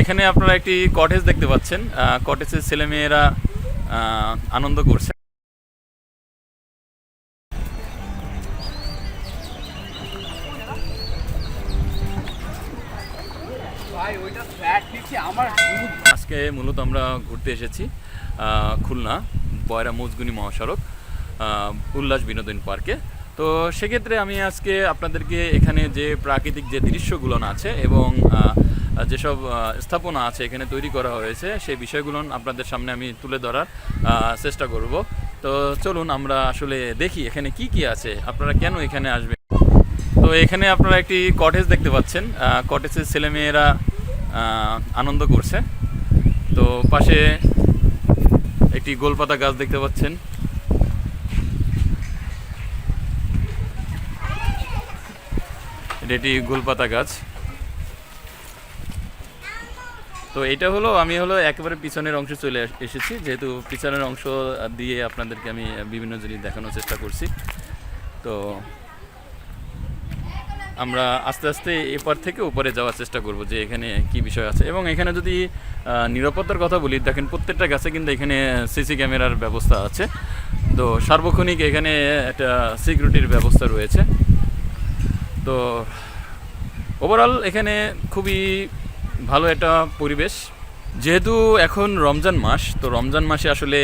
এখানে আপনারা একটি কটেজ দেখতে পাচ্ছেন। কটেজের ছেলেমেয়েরা আনন্দ করছে। আজকে মূলত আমরা ঘুরতে এসেছি আহ, খুলনা বয়রা মুজগুনি মহাসড়ক আহ, উল্লাস বিনোদন পার্কে। তো সেক্ষেত্রে আমি আজকে আপনাদেরকে এখানে যে প্রাকৃতিক যে দৃশ্যগুলো আছে এবং যেসব স্থাপনা আছে এখানে তৈরি করা হয়েছে, সেই বিষয়গুলো আপনাদের সামনে আমি তুলে ধরার চেষ্টা করব। তো চলুন আমরা আসলে দেখি এখানে কি কি আছে। আপনারা কেন এখানে আসবেন? তো এখানে আপনারা একটি কটেজ দেখতে পাচ্ছেন। কটেজের ছেলেমেয়েরা আনন্দ করছে। তো পাশে একটি গোলপাতা গাছ দেখতে পাচ্ছেন। একটি গোলপাতা গাছ। তো এটা হলো, আমি হলো একেবারে পিছনের অংশে চলে এসেছি। যেহেতু পিছনের অংশ দিয়ে আপনাদেরকে আমি বিভিন্ন জিনিস দেখানোর চেষ্টা করছি। তো আমরা আস্তে আস্তে এপার থেকে উপরে যাওয়ার চেষ্টা করব যে এখানে কি বিষয় আছে। এবং এখানে যদি নিরাপত্তার কথা বলি, দেখেন প্রত্যেকটা গাছে কিন্তু এখানে সিসি ক্যামেরার ব্যবস্থা আছে। তো সার্বক্ষণিক এখানে একটা সিকিউরিটির ব্যবস্থা রয়েছে। তো ওভারঅল এখানে খুবই ভালো একটা পরিবেশ। যেহেতু এখন রমজান মাস, তো রমজান মাসে আসলে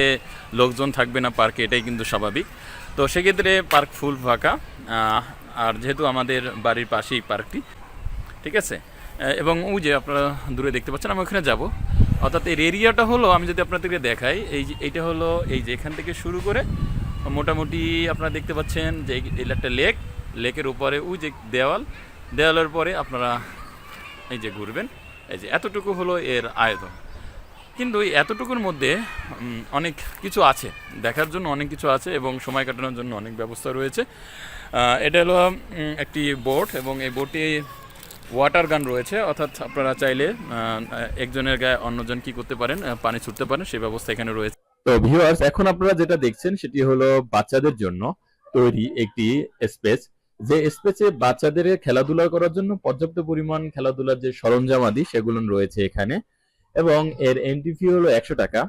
লোকজন থাকবে না পার্কে, এটাই কিন্তু স্বাভাবিক। তো সেক্ষেত্রে পার্ক ফুল ফাঁকা আর যেহেতু আমাদের বাড়ির পাশেই পার্কটি, ঠিক আছে? এবং ওই যে আপনারা দূরে দেখতে পাচ্ছেন, আমি ওখানে যাব। অর্থাৎ এর এরিয়াটা হলো, আমি যদি আপনাদেরকে দেখাই, এই যে, এইটা হলো এই যে এখান থেকে শুরু করে মোটামুটি আপনারা দেখতে পাচ্ছেন যে এই একটা লেক লেকের উপরে, ওই যে দেওয়াল, দেওয়ালের পরে আপনারা এই যে ঘুরবেন। এই যে এতটুকু হলো এর আয়তন। কিন্তু এই এতটুকুর মধ্যে অনেক কিছু আছে। দেখার জন্য অনেক কিছু আছে এবং সময় কাটানোর জন্য অনেক ব্যবস্থা রয়েছে। এটা হলো একটি বোট এবং এই বোটে ওয়াটার গান রয়েছে। অর্থাৎ আপনারা চাইলে একজনের গায়ে অন্যজন কি করতে পারেন পানি ছুটতে পারেন, সেই ব্যবস্থা এখানে রয়েছে। তো ভিউয়ার্স এখন আপনারা যেটা দেখছেন, সেটি হলো বাচ্চাদের জন্য তৈরি একটি স্পেস যে স্পেসে বাচ্চাদের খেলাধুলা করার জন্য পর্যাপ্ত পরিমাণ খেলাধুলার যে সরঞ্জাম আদি, সেগুলো রয়েছে এখানে। এবং এর এন্ট্রি ফি হলো একশো টাকা।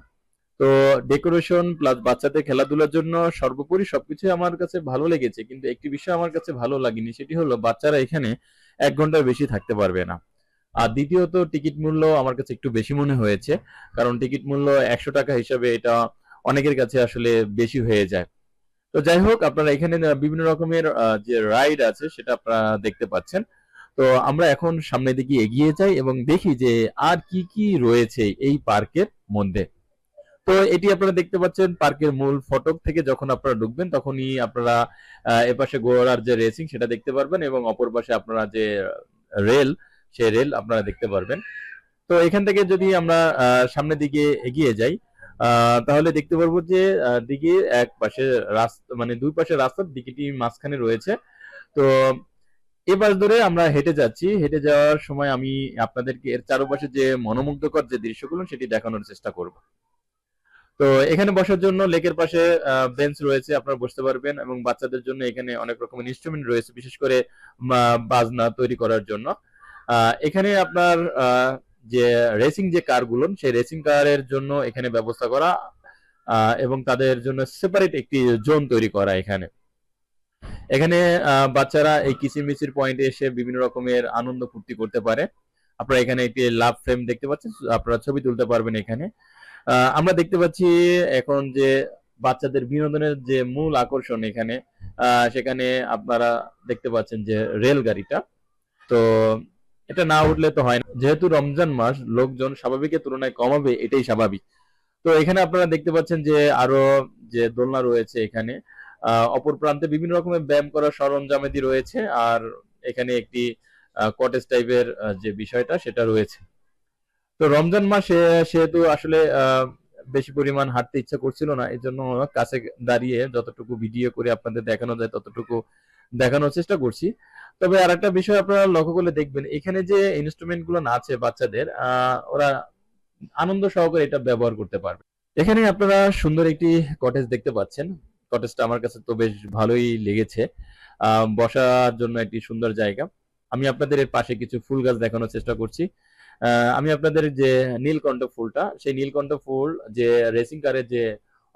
তো ডেকোরেশন প্লাস বাচ্চাদের খেলাধুলার জন্য সর্বোপরি সবকিছু আমার কাছে ভালো লেগেছে, কিন্তু একটি বিষয় আমার কাছে ভালো লাগেনি, সেটি হলো বাচ্চারা এখানে এক ঘণ্টার বেশি থাকতে পারবে না। আর দ্বিতীয়ত টিকিট মূল্য আমার কাছে একটু বেশি মনে হয়েছে, কারণ টিকিট মূল্য একশো টাকা হিসাবে এটা অনেকের কাছে আসলে বেশি হয়ে যায়। তো যাই হোক, আপনারা এখানে বিভিন্ন রকমের যে রাইড আছে সেটা আপনারা দেখতে পাচ্ছেন। তো আমরা এখন সামনের দিকে এগিয়ে যাই এবং দেখি যে আর কি কি রয়েছে এই পার্কের মধ্যে। তো এটি আপনারা দেখতে পাচ্ছেন, পার্কের মূল ফটক থেকে যখন আপনারা ঢুকবেন তখনই আপনারা এপাশে ঘোড়ার যে রেসিং সেটা দেখতে পারবেন এবং অপর পাশে আপনারা যে রেল সেই রেল আপনারা দেখতে পারবেন। তো এখান থেকে যদি আমরা সামনের দিকে এগিয়ে যাই তাহলে দেখতে পারব যে দিকে এক পাশে রাস্তা মানে দুই পাশে রাস্তার দিকেটি মাঝখানে রয়েছে। তো এবার ধরে আমরা হেঁটে যাচ্ছি। হেঁটে যাওয়ার সময় আমি আপনাদেরকে এর চারপাশে যে মনোমুগ্ধকর যে দৃশ্যগুলো, সেটি দেখানোর চেষ্টা করব। তো এখানে বসার জন্য লেকের পাশে বেঞ্চ রয়েছে, আপনারা বসতে পারবেন এবং বাচ্চাদের জন্য এখানে অনেক রকমের ইনস্ট্রুমেন্ট রয়েছে, বিশেষ করে বাজনা তৈরি করার জন্য। এখানে আপনার যে রেসিং যে কারগুলো সেই রেসিং কারের জন্য এখানে ব্যবস্থা করা এবং তাদের জন্য সেপারেট একটি জোন তৈরি করা এখানে। এখানে বাচ্চারা এই কিচিরমিচির পয়েন্টে এসে বিভিন্ন রকমের আনন্দ ফুর্তি করতে পারে। আপনারা এখানে একটি লাভ ফ্রেম দেখতে পাচ্ছেন, আপনারা ছবি তুলতে পারবেন এখানে। আমরা দেখতে পাচ্ছি এখন যে বাচ্চাদের বিনোদনের যে মূল আকর্ষণ এখানে সেখানে আপনারা দেখতে পাচ্ছেন যে রেল গাড়িটা তো এটা না উঠলে তো হয় না। যেহেতু রমজান মাস, লোকজন স্বাভাবিকের তুলনায় কমাবে এটাই স্বাভাবিক। তো এখানে আপনারা দেখতে পাচ্ছেন যে আরও যে দোলনা রয়েছে এখানে অপর প্রান্তে বিভিন্ন রকমের ব্যায়াম করার সরঞ্জামেদি রয়েছে, আর এখানে একটি কটেজ টাইপের যে বিষয়টা সেটা রয়েছে। তো রমজান মাসে সেহেতু আসলে বেশি পরিমাণ হাঁটতে ইচ্ছা করছিল না এই জন্য কাছে দাঁড়িয়ে যতটুকু ভিডিও করে আপনাদের দেখানো যায়, ততটুকু দেখানোর চেষ্টা করছি। তবে আর একটা বিষয় আপনারা লক্ষ্য করলে দেখবেন, এখানে যে ইনস্ট্রুমেন্টগুলো আছে বাচ্চাদের ওরা আনন্দ সহকারে এটা ব্যবহার করতে পারবে। এখানে আপনারা সুন্দর একটি কটেজ দেখতে পাচ্ছেন। কটেজটা আমার কাছে তো বেশ ভালোই লেগেছে। বসার জন্য একটি সুন্দর জায়গা। আমি আপনাদের এর পাশে কিছু ফুল গাছ দেখানোর চেষ্টা করছি। আমি আপনাদের যে নীলকণ্ঠ ফুলটা, সেই নীলকণ্ঠ ফুল যে রেসিং কারের যে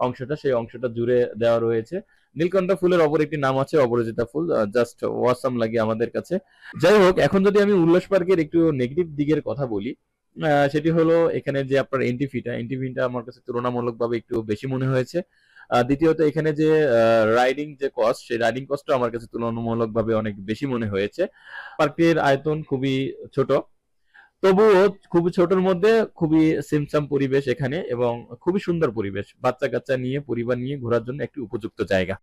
অংশটা, সেই অংশটা জুড়ে দেওয়া রয়েছে। নীলকণ্ঠ ফুলের অপর একটি নাম আছে অপরাজিতা ফুল জাস্ট ওয়াসাম লাগে আমাদের কাছে। যাই হোক, এখন যদি আমি উল্লাস পার্কের একটু নেগেটিভ দিকের কথা বলি সেটি হলো এখানে যে আপনার এন্ট্রি ফিটা আমার কাছে তুলনামূলকভাবে একটু বেশি মনে হয়েছে। দ্বিতীয়ত এখানে যে রাইডিং যে কস্ট সেই রাইডিং কস্টটা আমার কাছে তুলনামূলকভাবে অনেক বেশি মনে হয়েছে। পার্কটির আয়তন খুবই ছোট। তবুও খুব ছোটর মধ্যে খুবই সিমসাম পরিবেশ এখানে এবং খুবই সুন্দর পরিবেশ। বাচ্চা কাচ্চা নিয়ে, পরিবার নিয়ে ঘোরার জন্য একটি উপযুক্ত জায়গা।